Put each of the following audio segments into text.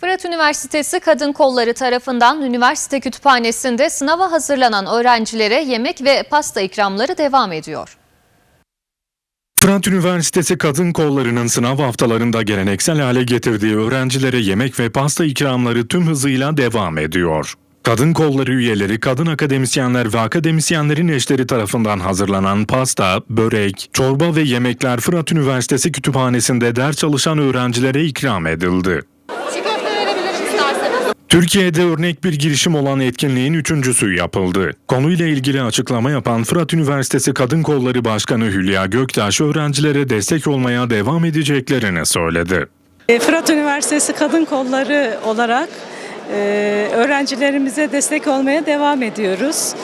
Fırat Üniversitesi Kadın Kolları tarafından üniversite kütüphanesinde sınava hazırlanan öğrencilere yemek ve pasta ikramları devam ediyor. Fırat Üniversitesi Kadın Kolları'nın sınav haftalarında geleneksel hale getirdiği öğrencilere yemek ve pasta ikramları tüm hızıyla devam ediyor. Kadın kolları üyeleri, kadın akademisyenler ve akademisyenlerin eşleri tarafından hazırlanan pasta, börek, çorba ve yemekler Fırat Üniversitesi Kütüphanesi'nde ders çalışan öğrencilere ikram edildi. Türkiye'de örnek bir girişim olan etkinliğin üçüncüsü yapıldı. Konuyla ilgili açıklama yapan Fırat Üniversitesi Kadın Kolları Başkanı Hülya Göktaş öğrencilere destek olmaya devam edeceklerini söyledi. E, Fırat Üniversitesi Kadın Kolları olarak e, öğrencilerimize destek olmaya devam ediyoruz.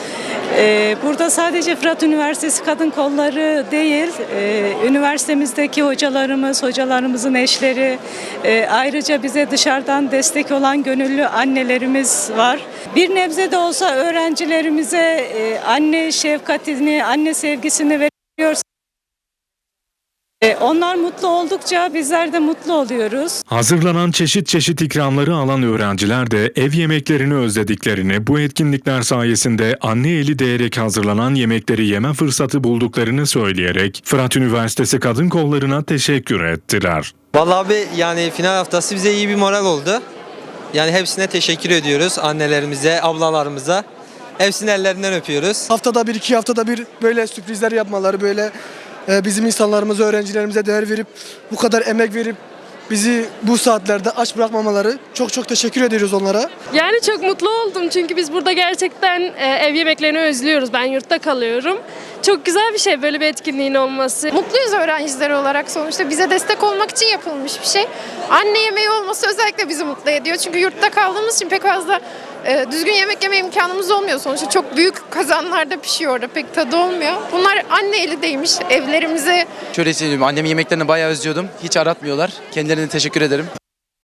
E, Burada sadece Fırat Üniversitesi Kadın Kolları değil, e, üniversitemizdeki hocalarımız, hocalarımızın eşleri, e, ayrıca bize dışarıdan destek olan gönüllü annelerimiz var. Bir nebze de olsa öğrencilerimize e, anne şefkatini, anne sevgisini veriyoruz. E, Onlar mutlu oldukça bizler de mutlu oluyoruz. Hazırlanan çeşit çeşit ikramları alan öğrenciler de ev yemeklerini özlediklerini, bu etkinlikler sayesinde anne eli değerek hazırlanan yemekleri yeme fırsatı bulduklarını söyleyerek Fırat Üniversitesi Kadın Kolları'na teşekkür ettiler. Vallahi abi yani final haftası bize iyi bir moral oldu. Yani hepsine teşekkür ediyoruz annelerimize, ablalarımıza. Hepsinin ellerinden öpüyoruz. haftada bir iki haftada bir böyle sürprizler yapmaları böyle bizim insanlarımıza öğrencilerimize değer verip bu kadar emek verip bizi bu saatlerde aç bırakmamaları çok çok teşekkür ediyoruz onlara. Yani çok mutlu oldum çünkü biz burada gerçekten e, ev yemeklerini özlüyoruz. Ben yurtta kalıyorum. Çok güzel bir şey böyle bir etkinliğin olması. Mutluyuz öğrenciler olarak sonuçta bize destek olmak için yapılmış bir şey. Anne yemeği olması özellikle bizi mutlu ediyor. Çünkü yurtta kaldığımız için pek fazla e, düzgün yemek yeme imkanımız olmuyor sonuçta. Çok büyük kazanlarda pişiyor orada pek tadı olmuyor. Bunlar anne eli değmiş evlerimize Şöyle söyleyeyim annemin yemeklerini bayağı özlüyordum. Hiç aratmıyorlar. Kendilerine teşekkür ederim.